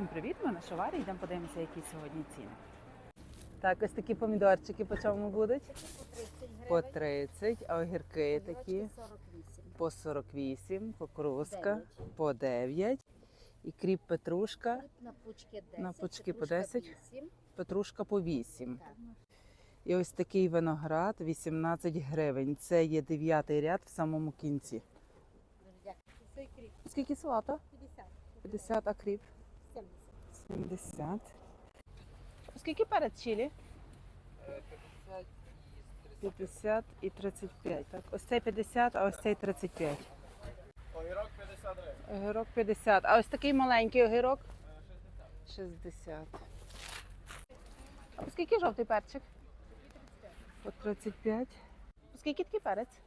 Всім привіт! Ми на Шоварі. Йдемо подивимося, які сьогодні ціни. Так, ось такі помідорчики по чому будуть? По 30, а огірки такі 48. по 48, кукурузка по 9, і кріп петрушка, На пучки 10. На пучки по 10. 8. петрушка по 8. Так. І ось такий виноград 18 гривень. Це є дев'ятий ряд в самому кінці. Скільки салата? 50. 50, а кріп 70. 70. Скільки перець чилі? 50 і 35. Так, ось цей 50, а ось цей 35. Огірок 50 гривень. Огірок 50. А ось такий маленький огірок 60. А скільки жовтий перчик? По 35. По скільки такий перець?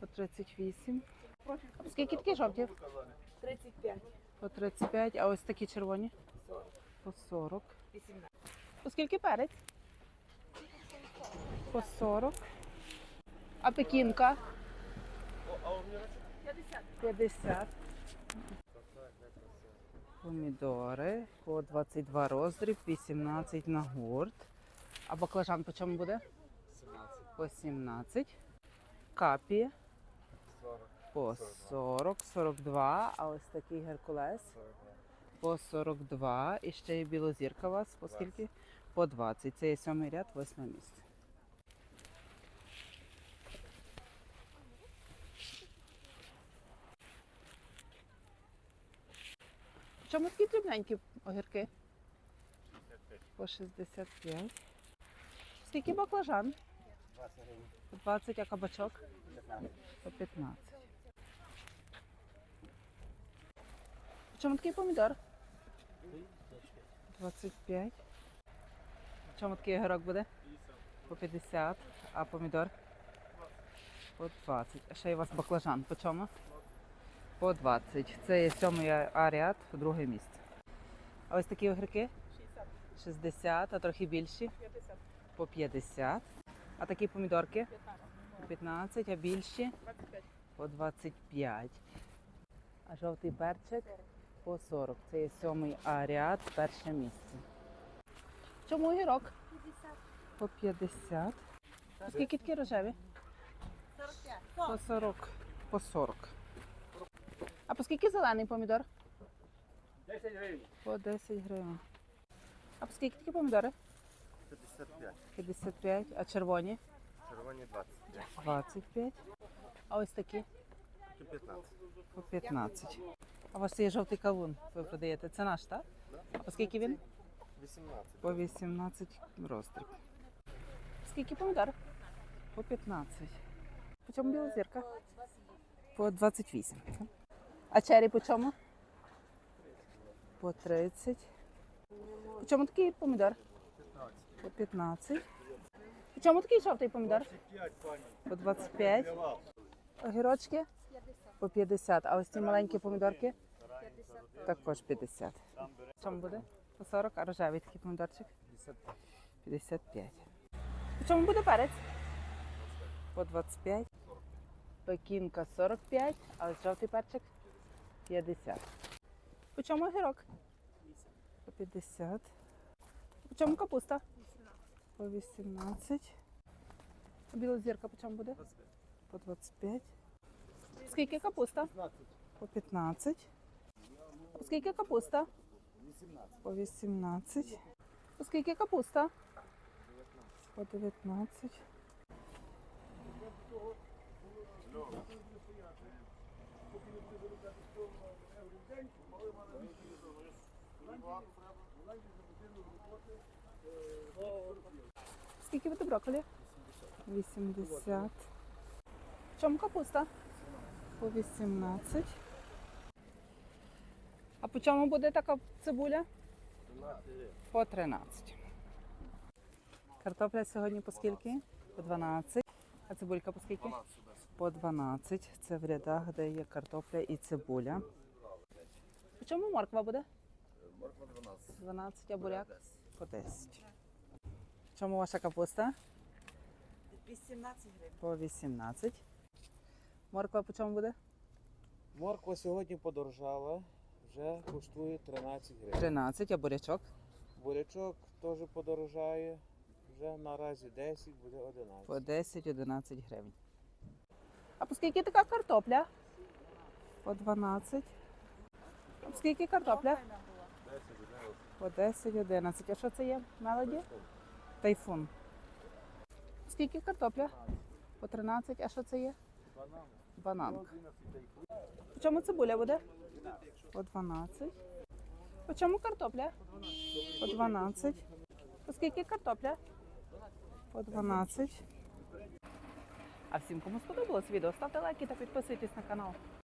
По 38. А скільки такі жовті? 35. По 35, а ось такі червоні? По 40. По скільки перець? По 40. А пекінка? А огірочок? 50. Помідори по 22 роздріб, 18 на гурт. А баклажан по чому буде? 17. По 17. Капі 40. По 40, 42. А ось такий геркулес по 42. І ще є білозірка у вас по скільки? По 20. Це є сьомий ряд, восьме місце. Чому такі дрібненькі огірки? 55. По 65. Скільки баклажан? 20 гривень. По 20, а кабачок? 15. По 15. Чому такий помідор? 25. Чому такий огірок буде? По 50. А помідор? По 20. А ще є у вас баклажан. По чому? По 20. Це є сьомий аріат, друге місце. А ось такі огірки? 60, а трохи більші? По 50. А такі помідорки? По 15, а більші? По 25. А жовтий перчик? По 40. Це є сьомий аріат, перше місце. Чому огірок? 50. По 50. А скільки такі рожеві? 45. По 40. По 40. А по скільки зелений помідор? 10 гривень. По 10 гривень. А по скільки такі помідори? 55. 55. А червоні? Червоні 25. 25. А ось такі? 15. По 15. А у вас є жовтий кавун, ви продаєте. Це наш, так? А по скільки він? 18. По 18 роздріб. Скільки помідор? По 15. По чому біла зірка? По 28. А чері по чому? По 30. По чому такий помідор? По 15. По чому такий жовтий помідор? По 25. Огірочки? 50. По 50. А ось ці маленькі помідорки? 50. Також 50. В чому буде? По 40, а рожевий такий помідорчик? 55. 55. В чому буде перець? По 25. Пекінка 45, а ось жовтий перчик 50. По чому огірок? По 50. По чому капуста? По 18. А білозірка по чому буде? По 25. Скільки капуста? 15. По 15. Скільки капуста? 18. По 18. Скільки капуста? По 19. Скільки буде брокколі? 80. В чому капуста? По 18. А по чому буде така цибуля? По 13. Картопля сьогодні по скільки? По 12. А цибулька по скільки? По 12. Це в рядах, де є картопля і цибуля. По чому морква буде? Морква 12. 12, а буряк? По 10. В чому ваша капуста? 18 гривень. По 18. Морква по чому буде? Морква сьогодні подорожала. Вже коштує 13 гривень. 13, а бурячок? Бурячок теж подорожає. Вже наразі 10, буде 11. По 10-11 гривень. А по скільки така картопля? По 12. А по скільки картопля? По 10-11. А що це є? Мелоді? Тайфун. Скільки картопля? По 13. А що це є? Бананка. В чому цибуля буде? По 12. По чому картопля? По 12. По скільки картопля? По 12. А всім, кому сподобалось відео, ставте лайки та підписуйтесь на канал.